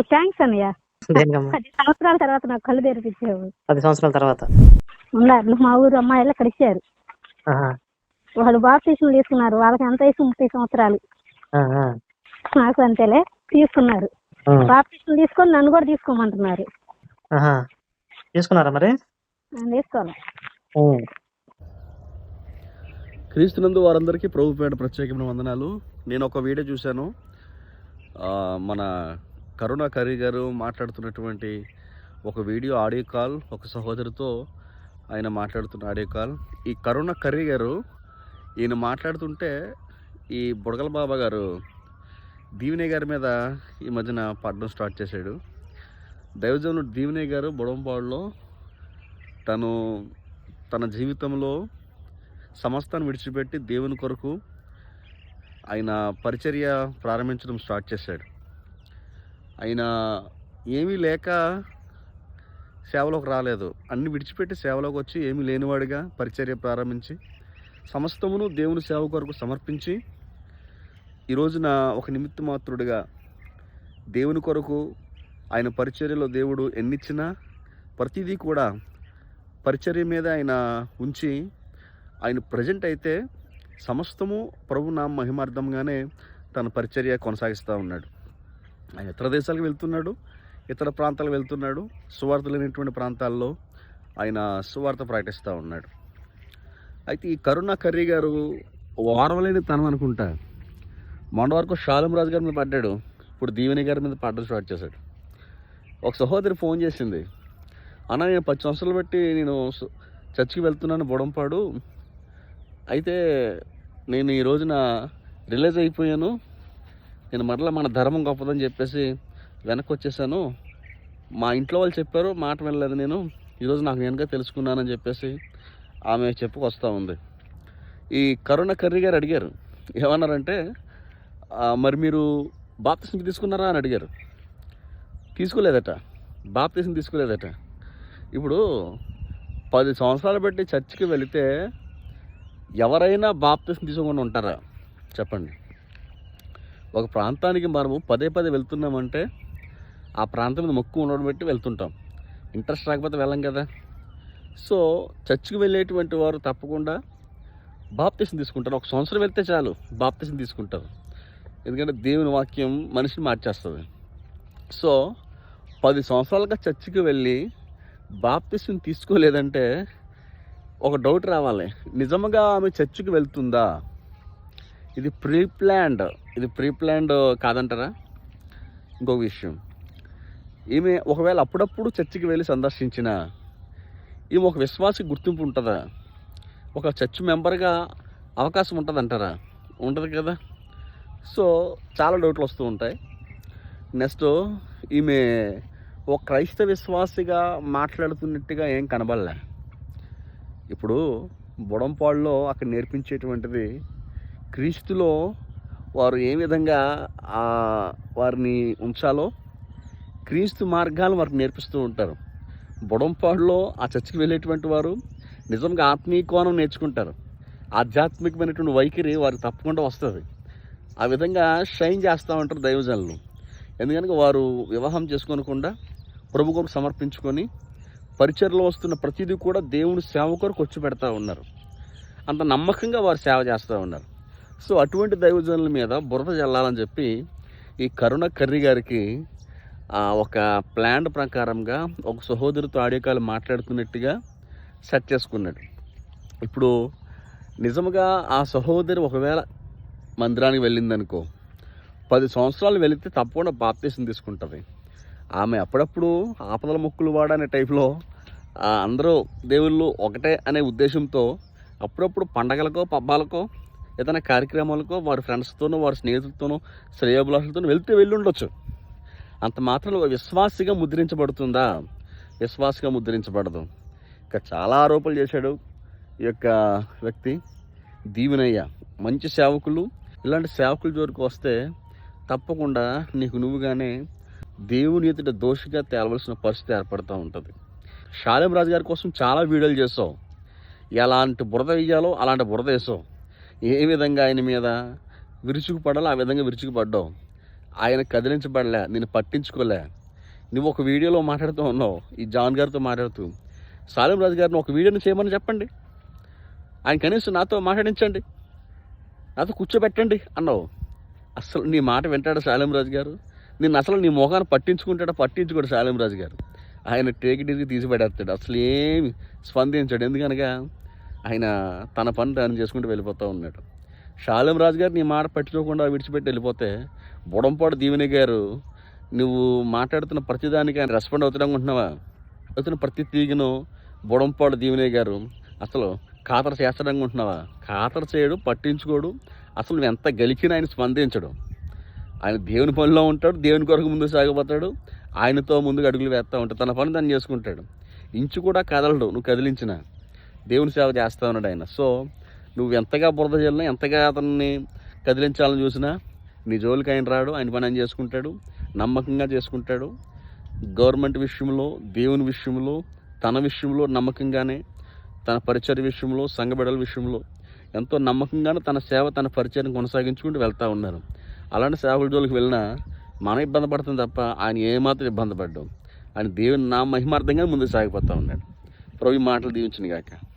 Thanks అన్నయ్య. దేనికమ్మా? పది సంవత్సరాల తర్వాత నాకు కళ్ళు తెరిపించావు. పది సంవత్సరాల తర్వాత? ఉన్నారు. మా ఊరు అమ్మాయిలు అక్కడ ఇచ్చారు ఆహా, వాళ్ళు బాప్తీసులు తీసుకున్నారు. వాళ్ళకి ఎంత వయసు? ముప్పై సంవత్సరాలు. ఆహా, నాకు అంతేలే. తీసుకున్నారు. ఆ, బాప్తీసులు తీసుకొని నన్ను కూడా తీసుకోమంటున్నారు. ఆహా. తీసుకున్నారా మరి? నేను తీసుకోవాలి ఉమ్, క్రీస్తునందు వారందరికీ ప్రభుపేట ప్రత్యేకమైన వందనాలు. నేను ఒక వీడియో చూశాను. ఆ, మన కరుణ కరీ గారు మాట్లాడుతున్నటువంటి ఒక వీడియో ఆడియో కాల్ ఒక సహోదరితో ఆయన మాట్లాడుతున్న ఆడియో కాల్. ఈ కరుణ కర్రీ గారు ఈయన మాట్లాడుతుంటే ఈ బుడగల బాబా గారు దీవినే గారి మీద ఈ మధ్యన పాడడం స్టార్ట్ చేశాడు. దైవజనుడు దీవినే గారు బుడంపాడులో తను తన జీవితంలో సమస్తాన్ని విడిచిపెట్టి దేవుని కొరకు ఆయన పరిచర్య ప్రారంభించడం స్టార్ట్ చేశాడు. ఆయన ఏమీ లేక సేవలోకి రాలేదు. అన్ని విడిచిపెట్టి సేవలోకి వచ్చి ఏమీ లేనివాడిగా పరిచర్య ప్రారంభించి సమస్తమును దేవుని సేవ కొరకు సమర్పించి ఈ రోజున ఒక నిమిత్త మాత్రుడిగా దేవుని కొరకు ఆయన పరిచర్యలో దేవుడు ఎన్నిచ్చినా ప్రతిదీ కూడా పరిచర్య మీద ఆయన ఉంచి ఆయన ప్రజెంట్ అయితే సమస్తము ప్రభు నా మహిమార్థంగానే తన పరిచర్య కొనసాగిస్తూ ఉన్నాడు. ఆయన ఇతర దేశాలకు వెళ్తున్నాడు ఇతర ప్రాంతాలకు వెళ్తున్నాడు సువార్త లేనటువంటి ప్రాంతాల్లో ఆయన సువార్త ప్రకటిస్తూ ఉన్నాడు. అయితే ఈ కరుణా కర్రీ గారు వారవలేని తనం అనుకుంటా. మొన్న వరకు షాలం రాజు గారి మీద పడ్డాడు ఇప్పుడు దీవెని గారి మీద పడ్డం స్టార్ట్ చేశాడు. ఒక సహోదరి ఫోన్ చేసింది అన్న నేను పది సంవత్సరాలు బట్టి నేను చర్చికి వెళ్తున్నాను బొడంపాడు. అయితే నేను ఈ రోజున రిలీజ్ అయిపోయాను నేను మరలా మన ధర్మం గొప్పదని చెప్పేసి వెనక్కి వచ్చేసాను మా ఇంట్లో వాళ్ళు చెప్పారు మాట వినలేదు నేను. ఈరోజు నాకు నేనుగా తెలుసుకున్నానని చెప్పేసి ఆమె చెప్పుకొస్తూ ఉంది. ఈ కరుణ కర్రీ గారు అడిగారు ఏమన్నారంటే మరి మీరు బాప్తిసం తీసుకున్నారా? అని అడిగారు. తీసుకోలేదట బాప్తిసం తీసుకోలేదట. ఇప్పుడు పది సంవత్సరాలు బట్టి చర్చికి వెళితే ఎవరైనా బాప్తిసం తీసుకోకుండా ఉంటారా? చెప్పండి. ఒక ప్రాంతానికి మనము పదే పదే వెళ్తున్నామంటే ఆ ప్రాంతం మీద మొక్కు ఉండడం బట్టి వెళ్తుంటాం. ఇంట్రెస్ట్ రాకపోతే వెళ్ళం కదా. సో చర్చికి వెళ్ళేటువంటి వారు తప్పకుండా బాప్తిసం తీసుకుంటారు. ఒక సంవత్సరం వెళ్తే చాలు బాప్తిసం తీసుకుంటారు. ఎందుకంటే దేవుని వాక్యం మనిషిని మార్చేస్తుంది. సో పది సంవత్సరాలుగా చర్చికి వెళ్ళి బాప్తిసం తీసుకోలేదంటే ఒక డౌట్ రావాలి. నిజంగా ఆమె చర్చికి వెళ్తుందా? ఇది ప్రీ ప్లాన్డ్ ఇది ప్రీ ప్లాన్డ్ కాదంటారా? ఇంకొక విషయం. ఈమె ఒకవేళ అప్పుడప్పుడు చర్చికి వెళ్ళి సందర్శించిన ఈమె ఒక విశ్వాసి గుర్తింపు ఉంటుందా? ఒక చర్చ్ మెంబర్గా అవకాశం ఉంటుందంటారా? ఉంటుంది కదా? సో చాలా డౌట్లు వస్తూ ఉంటాయి. నెక్స్ట్ ఈమె ఒక క్రైస్తవ విశ్వాసిగా మాట్లాడుతున్నట్టుగా ఏం కనబడలే. ఇప్పుడు బుడంపాడులో అక్కడ నేర్పించేటువంటిది క్రీస్తులో వారు ఏ విధంగా వారిని ఉంచాలో క్రీస్తు మార్గాలు వారికి నేర్పిస్తూ ఉంటారు. బుడంపాడులో ఆ చర్చికి వెళ్ళేటువంటి వారు నిజంగా ఆత్మీయ కోణం నేర్చుకుంటారు. ఆధ్యాత్మికమైనటువంటి వైఖరి వారికి తప్పకుండా వస్తుంది. ఆ విధంగా షైన్ చేస్తూ ఉంటారు దైవజనులు. ఎందుకనగా వారు వివాహం చేసుకోనకుండా ప్రభు కొరకు సమర్పించుకొని పరిచయలో వస్తున్న ప్రతిదీ కూడా దేవుని సేవ కొరకు వచ్చి పెడతా ఉన్నారు. అంత నమ్మకంగా వారు సేవ చేస్తూ ఉన్నారు. సో అటువంటి దైవజనుల మీద బురద చల్లాలని చెప్పి ఈ కరుణ కర్రీ గారికి ఒక ప్లాన్ ప్రకారంగా ఒక సహోదరితో ఆడియోకాలు మాట్లాడుతున్నట్టుగా సెట్ చేసుకున్నాడు. ఇప్పుడు నిజముగా ఆ సహోదరి ఒకవేళ మందిరానికి వెళ్ళిందనుకో పది సంవత్సరాలు వెళితే తప్పకుండా బాప్తీసం తీసుకుంటుంది. ఆమె అప్పుడప్పుడు ఆపదల మొక్కులు వాడనే టైప్లో అందరూ దేవుళ్ళు ఒకటే అనే ఉద్దేశంతో అప్పుడప్పుడు పండగలకో పబ్బాలకో ఏదైనా కార్యక్రమాలకో వారి ఫ్రెండ్స్తోనో వారి స్నేహితులతోనో శ్రేయోభిలాషులతోనో వెళ్తే వెళ్ళి ఉండొచ్చు అంత మాత్రం విశ్వాసిగా ముద్రించబడుతుందా? విశ్వాసిగా ముద్రించబడదు. ఇంకా చాలా ఆరోపణలు చేశాడు ఈ యొక్క వ్యక్తి దీవెనయ్య. మంచి సేవకులు. ఇలాంటి సేవకుల జోరికి వస్తే తప్పకుండా నీకు నువ్వుగానే దేవుని ఎదుట దోషిగా తేలవలసిన పరిస్థితి ఏర్పడుతూ ఉంటుంది. షాలేం రాజు గారి కోసం చాలా వీడియోలు చేసావు. ఎలాంటి బురద వేయాలో అలాంటి బురద వేసావు. ఏ విధంగా ఆయన మీద విరుచుకు పడాలో ఆ విధంగా విరుచుకు పడ్డావు ఆయన కదిలించబడలే నేను పట్టించుకోలే. నువ్వు ఒక వీడియోలో మాట్లాడుతూ ఉన్నావు ఈ జాన్ గారితో మాట్లాడుతూ. సాలిం రాజు గారిని ఒక వీడియోని చేయమని చెప్పండి. ఆయన కనీసం నాతో మాట్లాడించండి. నాతో కూర్చోబెట్టండి అన్నావు. అసలు నీ మాట వింటాడు సాలిం రాజు గారు? నిన్ను అసలు నీ మొఖాన్ని పట్టించుకుంటాడా? పట్టించుకోడు సాలిం రాజు గారు. ఆయన టేక్ డిగ్రీ తీసి పడేస్తాడు అసలు ఏమి స్పందించాడు. ఎందుకనగా ఆయన తన పని తాను చేసుకుంటూ వెళ్ళిపోతూ ఉన్నాడు. షాలిం రాజు గారు నీ మాట పట్టించుకోకుండా విడిచిపెట్టి వెళ్ళిపోతే బుడంపాడు దీవెని గారు నువ్వు మాట్లాడుతున్న ప్రతిదానికి ఆయన రెస్పాండ్ అవుతాడు అనుకుంటున్నావా? అవుతున్న ప్రతి తీగను బుడంపాడు దీవెని గారు అసలు ఖాతరు చేస్తాడు అనుకుంటున్నావా? ఖాతరు చేయడు పట్టించుకోడు. అసలు నువ్వు ఎంత గెలిచినా ఆయన స్పందించడు. ఆయన దేవుని పనిలో ఉంటాడు దేవుని కొరకు ముందు సాగిపోతాడు ఆయనతో ముందుకు అడుగులు వేస్తూ ఉంటాడు. తన పని తను చేసుకుంటాడు. ఇంచు కూడా కదలడు నువ్వు కదిలించినా. దేవుని సేవ చేస్తూ ఉన్నాడు ఆయన. సో నువ్వు ఎంతగా బురద చల్లినా ఎంతగా అతన్ని కదిలించాలని చూసినా నీ జోలికి ఆయన రాడు ఆయన పని ఆయన చేసుకుంటాడు నమ్మకంగా చేసుకుంటాడు. గవర్నమెంట్ విషయంలో దేవుని విషయంలో తన విషయంలో నమ్మకంగానే తన పరిచయ విషయంలో సంఘబిడల విషయంలో ఎంతో నమ్మకంగానే తన సేవ తన పరిచయం కొనసాగించుకుంటూ వెళ్తూ ఉన్నారు. అలాంటి సేవల జోలికి వెళ్ళినా మనం ఇబ్బంది పడుతుంది తప్ప ఆయన ఏమాత్రం ఇబ్బంది పడ్డాం. ఆయన దేవుని నా మహిమార్థంగా ముందుకు సాగిపోతూ ఉన్నాడు. ప్రభు మాటలు దీవించిన గాక